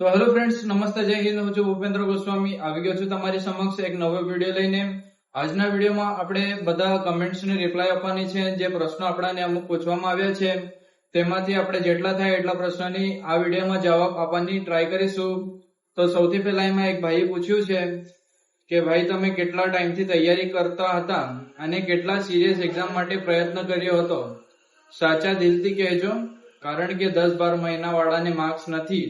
તો hello friends, નમસ્તે, જય હિન્દ. હું છું ભૂપેન્દ્ર ગોસ્વામી. આવી ગયો છું તમારી સમક્ષ એક નવો વીડિયો લઈને. આજના વિડીયોમાં આપણે બધા કમેન્ટ્સને રિપ્લાય આપવાની છે. જે પ્રશ્નો આપણાને અમુક પૂછવામાં આવ્યા છે, તેમાંથી આપણે જેટલા થાય એટલા પ્રશ્નોની આ વિડીયોમાં જવાબ આપવાની ટ્રાય કરીશું. તો સૌથી પહેલા એમાં એક ભાઈએ પૂછ્યું છે કે, ભાઈ, તમે કેટલા ટાઈમથી તૈયારી કરતા હતા અને કેટલા સિરિયસ એક્ઝામ માટે પ્રયત્ન કર્યો હતો? સાચા દિલથી કહેજો, કારણ કે દસ બાર મહિના વાળાને માર્ક્સ નથી.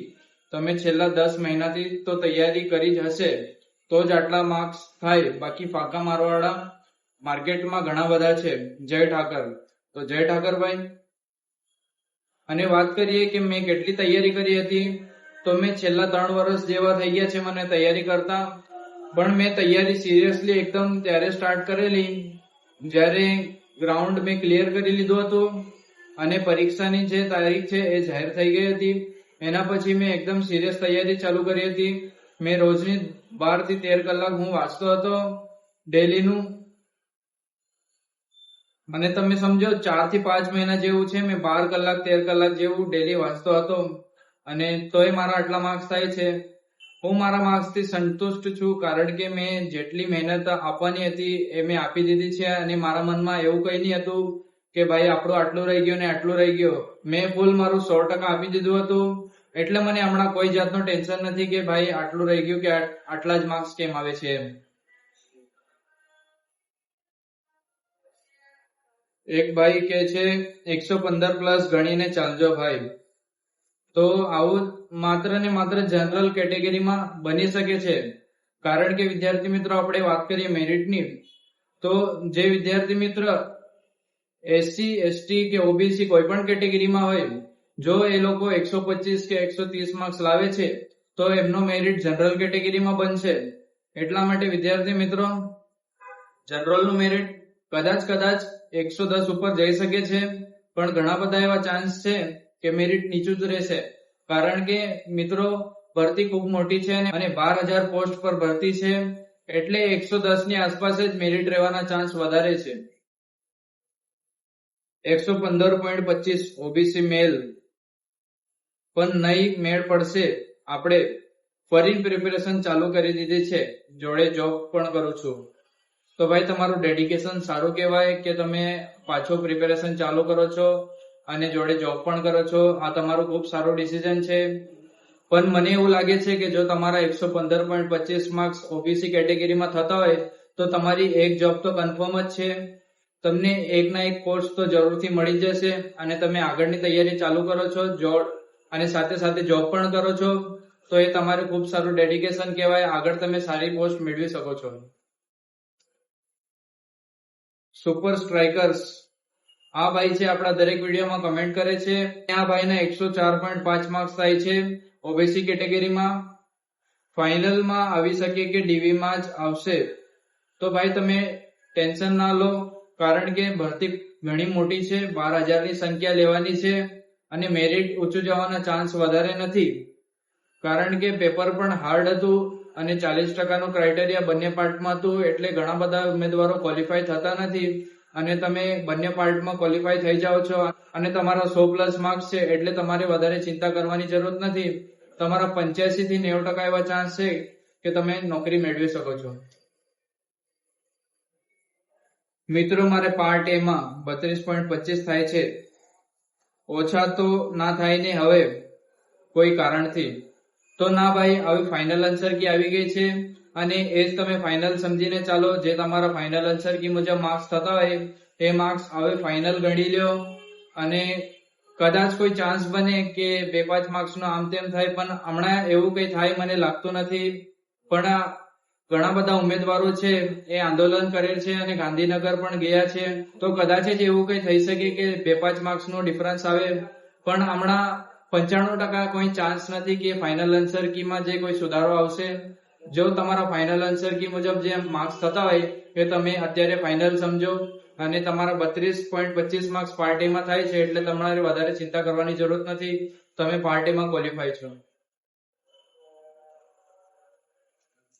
તમે છેલ્લા દસ મહિનાથી તો તૈયારી કરી જ હશે. તો જ આટલા માર્ક્સ થાય. બાકી ફાંકા મારવાળા માર્કેટમાં ઘણા બધા છે. જય ઠાકર. તો જય ઠાકરભાઈ. અને વાત કરીએ કે મેં કેટલી તૈયારી કરી હતી. તો મેં છેલ્લા ત્રણ વર્ષ જેવા થઈ ગયા છે મને તૈયારી કરતા. પણ મેં તૈયારી સિરિયસલી એકદમ ત્યારે સ્ટાર્ટ કરેલી. જ્યારે ગ્રાઉન્ડ મેં ક્લિયર કરી લીધું હતું. અને પરીક્ષાની જે તારીખ છે એ જાહેર થઈ ગઈ હતી. એના પછી મેં એકદમ સિરિયસ તૈયારી ચાલુ કરી હતી. મેં રોજની બારથી તેર કલાક હું વાંચતો હતો ડેલીનું. અને તમે સમજો ચારથી પાંચ મહિના જેવું છે, મેં બાર કલાક, તેર કલાક જેવું ડેલી વાંચતો હતો. અને તોય મારા આટલા માર્ક્સ થાય છે. હું મારા માર્ક્સથી સંતુષ્ટ છું, કારણ કે મેં જેટલી મહેનત આપવાની હતી એ મેં આપી દીધી છે. અને મારા મનમાં એવું કઈ નહીં હતું કે ભાઈ આપણું આટલું રહી ગયું ને આટલું રહી ગયું. મેં ફૂલ મારું સો ટકા આપી દીધું હતું. એટલે મને હમણાં કોઈ જાતનું ટેન્શન નથી કે ભાઈ આટલું રહી ગયું કે આટલા જ માર્ક્સ કેમ આવે છે એમ. એક ભાઈ કે છે, એકસો પંદર પ્લસ ગણીને ચાલજો ભાઈ. તો આવું માત્ર ને માત્ર જનરલ કેટેગરીમાં બની શકે છે. કારણ કે વિદ્યાર્થી મિત્રો, આપણે વાત કરીએ મેરિટની તો જે વિદ્યાર્થી મિત્ર એસસી એસટી કે ઓબીસી કોઈ પણ કેટેગરીમાં હોય જો એ લોકો એકસો પચીસ કે એકસો ત્રીસ માર્ક્સ લાવે છે, તો એમનો મેરિટ જનરલ કેટેગરીમાં બનશે. એટલા માટે વિદ્યાર્થી મિત્રો જનરલનું મેરિટ કદાચ કદાચ એકસો દસ ઉપર જઈ શકે છે, પણ ઘણા બધા એવા ચાન્સ છે કે મેરિટ નીચું જ રહેશે. કારણ કે મિત્રો, ભરતી ખૂબ મોટી છે અને બાર હજાર પોસ્ટ પર ભરતી છે, એટલે એકસો દસની આસપાસ જ મેરિટ રહેવાના ચાન્સ વધારે છે. એકસો પંદર પોઈન્ટ પચીસ ઓબીસી મેલ પણ નહીં મેળ પડશે. આપણે ફરી પ્રિપેરેશન ચાલુ કરી દીધી છે. જોડે જોબ પણ કરું છું. તો ભાઈ, તમારું ડેડિકેશન સારું કહેવાય કે તમે પાછો પ્રિપેરેશન ચાલુ કરો છો અને જોડે જોબ પણ કરો છો? આ તમારું ખૂબ સારું ડિસિઝન છે. પણ મને એવું લાગે છે કે જો તમારા એકસો પંદર પોઈન્ટ પચીસ માર્ક્સ ઓબીસી કેટેગરીમાં થતા હોય, તો તમારી એક જોબ તો કન્ફર્મ જ છે. તમને એક ના એક કોર્સ તો જરૂરથી મળી જશે અને તમે આગળની તૈયારી ચાલુ કરો છો. અને સાથે સાથે જોબ પણ કરો છો, તો એ તમારું ખૂબ સારું ડેડિકેશન કહેવાય. આગળ તમે સારી પોસ્ટ મેળવી શકો છો. સુપર સ્ટ્રાઇકર્સ આ ભાઈ છે આપણા દરેક વિડીયોમાં કમેન્ટ કરે છે. આ ભાઈના એકસો ચાર પોઈન્ટ પાંચ માર્ક્સ થાય છે ઓબીસી કેટેગરીમાં. ફાઇનલમાં આવી શકે કે ડીવીમાં જ આવશે. તો ભાઈ તમે ટેન્શન ના લો, કારણ કે ભરતી ઘણી મોટી છે. બાર હજારની સંખ્યા લેવાની છે. અને મેરિટ ઊંચું જવાના ચાન્સ વધારે નથી. કારણ કે પેપર પણ હાર્ડ હતું અને ચાલીસ ટકાનું ક્રાઇટેરિયા બંને પાર્ટમાં હતું એટલે ઘણા બધા ઉમેદવારો ક્વોલિફાય થતા નથી. અને તમે બંને પાર્ટમાં ક્વોલિફાય થઈ જાઓ છો અને તમારા સો પ્લસ માર્ક્સ છે એટલે તમારે વધારે ચિંતા કરવાની જરૂર નથી. તમારા પંચ્યાસી થી નેવું ટકા એવા ચાન્સ છે કે તમે નોકરી મેળવી શકો છો. મિત્રો, મારે પાર્ટ એમાં બત્રીસ પોઈન્ટ પચીસ થાય છે. ઓછા તો ના થાય ને હવે કોઈ કારણથી. તો ના ભાઈ આવી ફાઇનલ આન્સર કી આવી ગઈ છે. અને એ જ તમે ફાઇનલ સમજીને ચાલો, જે તમારા ફાઇનલ આન્સર કી મુજબ માર્ક્સ થતા હોય, એ માર્ક્સ હવે ફાઇનલ ગણી લ્યો. અને કદાચ કોઈ ચાન્સ બને કે બે પાંચ માર્ક્સ નો આમ તેમ થાય, પણ હમણાં એવું કઈ થાય મને લાગતું નથી. પણ ઘણા બધા ઉમેદવારો છે, એ આંદોલન કરે છે અને ગાંધીનગર પણ ગયા છે. તો કદાચ જ એવું કઈ થઈ શકે કે બે પાંચ માર્ક્સ નો ડિફરન્સ આવે? પણ હમણાં પંચાણું ટકા કોઈ ચાન્સ નથી કે ફાઇનલ આન્સર કીમાં જે કોઈ સુધારો આવશે. જો તમારા ફાઇનલ આન્સર કી મુજબ જે માર્ક્સ થતા હોય, એ તમે અત્યારે ફાઇનલ સમજો. અને તમારા બત્રીસ પોઈન્ટ પચીસ માર્ક્સ પાર્ટીમાં થાય છે, એટલે તમારે વધારે ચિંતા કરવાની જરૂર નથી. તમે પાર્ટીમાં ક્વોલિફાય છો.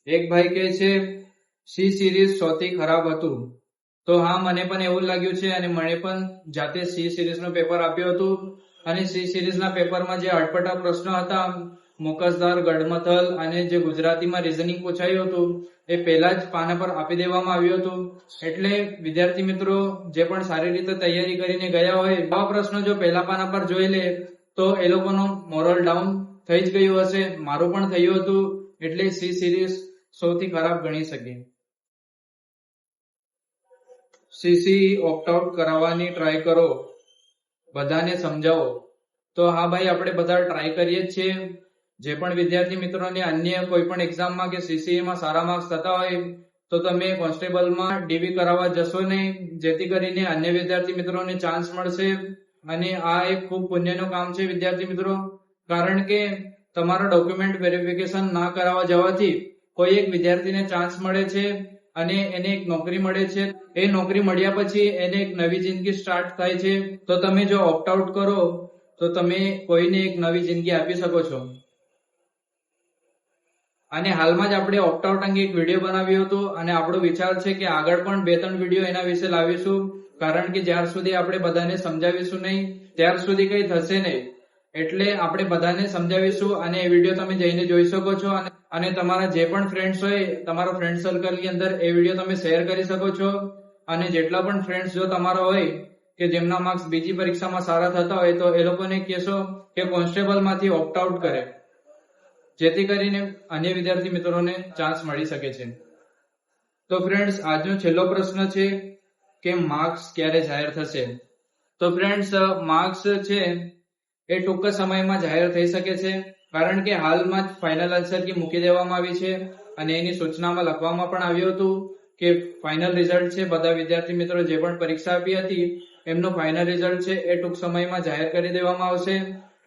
એક ભાઈ કહે છે સી સિરીઝ સૌથી ખરાબ હતું? તો હા, મને પણ એવું લાગ્યું છે અને મને પણ જાતે સી સિરીઝનું પેપર આપ્યું હતું. અને સી સિરીઝના પેપરમાં જે અટપટા પ્રશ્નો હતા, મુકસદાર, ગઢમથલ અને જે ગુજરાતીમાં રીઝનિંગ પૂછાયું હતું, એ પહેલા જ પાના પર આપી દેવામાં આવ્યું હતું. એટલે વિદ્યાર્થી મિત્રો, જે પણ સારી રીતે તૈયારી કરીને ગયા હોય આ પ્રશ્નો જો પહેલા પાના પર જોઈ લે, તો એ લોકોનો મોરલ ડાઉન થઈ જ ગયું હશે. મારું પણ થયું હતું. એટલે સી સિરીઝ સૌથી ખરાબ ગણી શકીએ સીસી ઓપ્ટ આઉટ કરાવવાની ટ્રાય કરો. બધાને સમજાવો. તો હા ભાઈ, આપણે બધા ટ્રાય કરીએ જ છીએ. જે પણ વિદ્યાર્થી મિત્રોને અન્ય કોઈ પણ એક્ઝામમાં કે સીસીએમાં સારા માર્ક્સ થતા હોય, તો તમે કોન્સ્ટેબલમાં ડીવી કરાવવા જશો નહીં. જેથી કરીને અન્ય વિદ્યાર્થી મિત્રોને ચાન્સ મળશે. અને આ એક ખૂબ પુણ્યનું કામ છે વિદ્યાર્થી મિત્રો. કારણ કે તમારા ડોક્યુમેન્ટ વેરિફિકેશન ના કરાવવા જવાથી કોઈ એક વિદ્યાર્થીને ચાન્સ મળે છે અને એને એક નોકરી મળે છે. એ નોકરી મળ્યા પછી એને એક નવી જિંદગી સ્ટાર્ટ થાય છે. તો તમે જો ઓપ્ટ આઉટ કરો, તો તમે કોઈને એક નવી જિંદગી આપી શકો છો. અને હાલમાં જ આપણે ઓપ્ટ આઉટ અંગે એક વીડિયો બનાવ્યો હતો અને આપણો વિચાર છે કે આગળ પણ બે ત્રણ વીડિયો એના વિશે લાવીશું. કારણ કે જ્યાર સુધી આપણે બધાને સમજાવીશું નહીં, ત્યાર સુધી કઈ થશે નહીં. એટલે આપણે બધાને સમજાવીશું અને એ વીડિયો તમે જઈને જોઈ શકો છો અને તમારા જે પણ ફ્રેન્ડ્સ હોય, તમારા ફ્રેન્ડ સર્કલની અંદર એ વીડિયો તમે શેર કરી શકો છો. અને જેટલા પણ ફ્રેન્ડ્સ જો તમારા હોય, કે જેમના માર્ક્સ બીજી પરીક્ષામાં સારા થતા હોય, તો એ લોકોને કહેશો કે કોન્સ્ટેબલમાંથી ઓપ્ટ આઉટ કરે. જેથી કરીને અન્ય વિદ્યાર્થી મિત્રોને ચાન્સ મળી શકે છે. તો ફ્રેન્ડ્સ આજનો છેલ્લો પ્રશ્ન છે કે માર્ક્સ ક્યારે જાહેર થશે? તો ફ્રેન્ડ્સ માર્ક્સ છે એ ટૂંક સમયમાં જાહેર થઈ શકે છે, કારણ કે હાલમાં જ ફાઇનલ આન્સર કી મૂકી દેવામાં આવી છે અને એની સૂચનામાં લખવામાં પણ આવ્યું હતું કે ફાઇનલ રિઝલ્ટ છે, બધા વિદ્યાર્થી મિત્રો જે પણ પરીક્ષા આપી હતી, એમનો ફાઇનલ રિઝલ્ટ છે એ ટૂંક સમયમાં જાહેર કરી દેવામાં આવશે.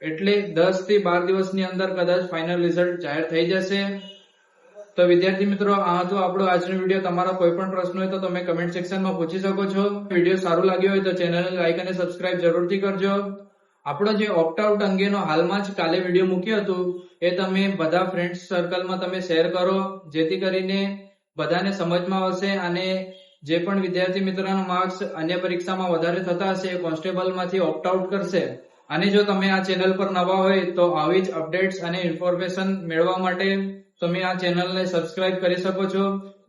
એટલે દસથી બાર દિવસની અંદર કદાચ ફાઇનલ રિઝલ્ટ જાહેર થઈ જશે. તો વિદ્યાર્થી મિત્રો, આ હતો આપણો આજનો વીડિયો તમારો કોઈ પણ પ્રશ્ન હોય તો તમે કમેન્ટ સેક્શનમાં પૂછી શકો છો. વીડિયો સારું લાગ્યો હોય તો ચેનલને લાઈક અને સબસ્ક્રાઇબ જરૂરથી કરજો. આપણો જે ઓપ્ટ આઉટ અંગેનો હાલમાં જ કાલે વીડિયો મૂક્યો હતું, એ તમે બધા ફ્રેન્ડ સર્કલમાં તમે શેર કરો, જેથી કરીને બધાને સમજમાં આવશે અને જે પણ વિદ્યાર્થી મિત્રોના માર્ક્સ અન્ય પરીક્ષામાં વધારે થતા હશે, એ કોન્સ્ટેબલમાંથી ઓપ્ટ આઉટ કરશે. અને જો તમે આ ચેનલ પર નવા હોય, તો આવી જ અપડેટ્સ અને ઇન્ફોર્મેશન મેળવવા માટે તમે આ ચેનલને સબસ્ક્રાઇબ કરી શકો છો,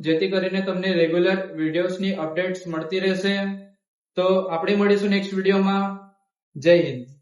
જેથી કરીને તમને રેગ્યુલર વિડીયોઝની અપડેટ્સ મળતી રહેશે. તો આપણે મળીશું નેક્સ્ટ વિડીયોમાં જય હિન્દ.